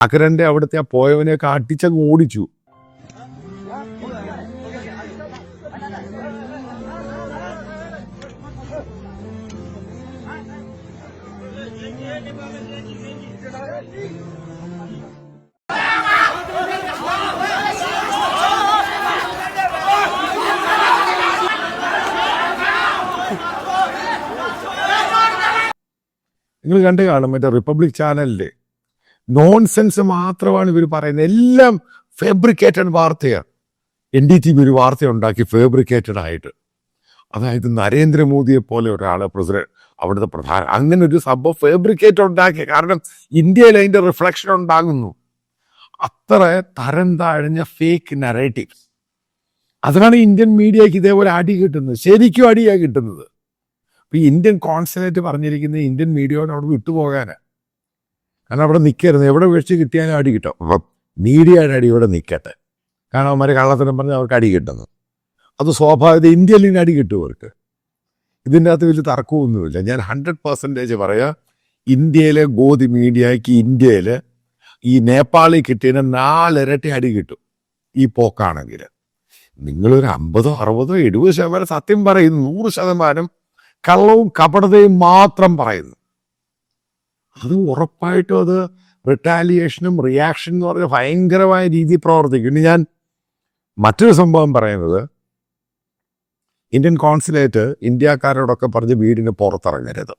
അക്കരന്റെ അവിടുത്തെ ആ പോയവനെയൊക്കെ അടിച്ചങ്ങ് ഓടിച്ചു. നിങ്ങൾ കണ്ടു കാണും മറ്റേ റിപ്പബ്ലിക് ചാനലിൽ നോൺസെൻസ് മാത്രമാണ് ഇവർ പറയുന്നത്. എല്ലാം ഫാബ്രിക്കേറ്റഡ് വാർത്തയാണ്. എൻ ഡി ടി വി ഒരു വാർത്ത ഉണ്ടാക്കി ഫാബ്രിക്കേറ്റഡ് ആയിട്ട്. അതായത് നരേന്ദ്രമോദിയെ പോലെ ഒരാളെ പ്രസിഡന്റ് അവിടുത്തെ പ്രധാന അങ്ങനെ ഒരു സംഭവം ഫാബ്രിക്കേറ്റ് ഉണ്ടാക്കി കാരണം ഇന്ത്യയിൽ അതിന്റെ റിഫ്ലക്ഷൻ ഉണ്ടാകുന്നു. അത്ര തരം താഴ്ന്ന ഫേക്ക് നറേറ്റീവ്സ് അതാണ് ഇന്ത്യൻ മീഡിയക്ക് ഇതേപോലെ അടി കിട്ടുന്നത്. ശരിക്കും അടിയാണ് കിട്ടുന്നത്. ഇപ്പൊ ഇന്ത്യൻ കോൺസുലേറ്റ് പറഞ്ഞിരിക്കുന്നത് ഇന്ത്യൻ മീഡിയയോട് അവിടെ വിട്ടുപോകാനാ. കാരണം അവിടെ നിൽക്കരുത് എവിടെ വീഴ്ച കിട്ടിയാലും അടി കിട്ടും. അപ്പം മീഡിയയുടെ അടി ഇവിടെ നിൽക്കട്ടെ കാരണം അവന്മാർ കള്ളത്തരം പറഞ്ഞ് അവർക്ക് അടി കിട്ടുന്നു. അത് സ്വാഭാവിക ഇന്ത്യയിൽ അടി കിട്ടും അവർക്ക്. ഇതിന്റെ അകത്ത് വലിയ തർക്കമൊന്നുമില്ല. ഞാൻ ഹൺഡ്രഡ് പെർസെന്റേജ് പറയാം ഇന്ത്യയിലെ ഗോതി മീഡിയയ്ക്ക് ഇന്ത്യയിൽ ഈ നേപ്പാളിൽ കിട്ടിയതിന് നാലിരട്ടി അടി കിട്ടും ഈ പോക്കാണെങ്കിൽ. നിങ്ങളൊരു അമ്പതോ അറുപതോ എഴുപത് ശതമാനം സത്യം പറയുന്നു. നൂറ് ശതമാനം കള്ളവും കപടതയും മാത്രം പറയുന്നു. അത് ഉറപ്പായിട്ടും അത് റിട്ടാലിയേഷനും റിയാക്ഷൻ എന്ന് പറഞ്ഞ ഭയങ്കരമായ രീതിയിൽ പ്രവർത്തിക്കും. ഇനി ഞാൻ മറ്റൊരു സംഭവം പറയുന്നത്. ഇന്ത്യൻ കോൺസുലേറ്റ് ഇന്ത്യക്കാരോടൊക്കെ പറഞ്ഞ് വീടിന് പുറത്തിറങ്ങരുത്.